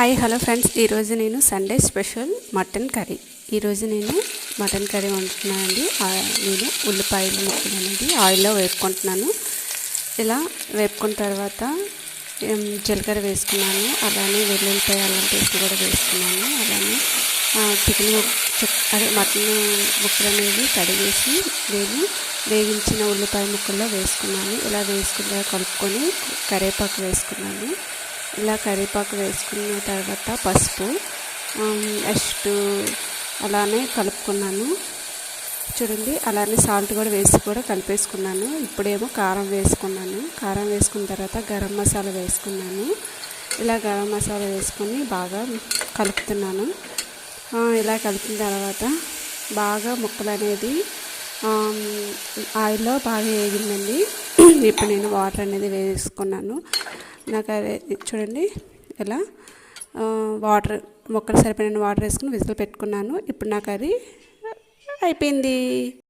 Hi hello friends. ఈరోజు నేను Sunday special mutton curry. ఈరోజు నేను మటన్ కర్రీ వండుతున్నానండి అండి. నేను ఉల్లిపాయలు ముక్కలు అనేది ఆయిల్లో వేపుకుంటున్నాను. ఇలా వేపుకున్న తర్వాత జీలకర్ర వేసుకున్నాను. అలానే వెల్లుల్లిపాయ అల్లం పేస్ట్ కూడా వేసుకున్నాను. అలానే చికెన్ అదే మటన్ ముక్కలు అనేవి కడిగేసి వేగి వేగించిన ఉల్లిపాయ ముక్కల్లో వేసుకున్నాను. ఇలా వేసుకున్న కలుపుకొని కరివేపాకు వేసుకున్నాను. ఇలా కరివేపాకు వేసుకున్న తర్వాత పసుపు నెక్స్ట్ అలానే కలుపుకున్నాను. చూడండి అలానే సాల్ట్ కూడా వేసి కూడా కలిపేసుకున్నాను. ఇప్పుడేమో కారం వేసుకున్నాను. కారం వేసుకున్న తర్వాత గరం మసాలా వేసుకున్నాను. ఇలా గరం మసాలా వేసుకొని బాగా కలుపుతున్నాను. ఇలా కలిపిన తర్వాత బాగా ముక్కలు అనేది ఆయిల్లో బాగా వేగిందండి. ఇప్పుడు నేను వాటర్ అనేది వేసుకున్నాను. నాకు అదే చూడండి ఇలా వాటర్ మొక్కలు సరిపోయిన వాటర్ వేసుకుని విజిల్ పెట్టుకున్నాను. ఇప్పుడు నాకు అది అయిపోయింది.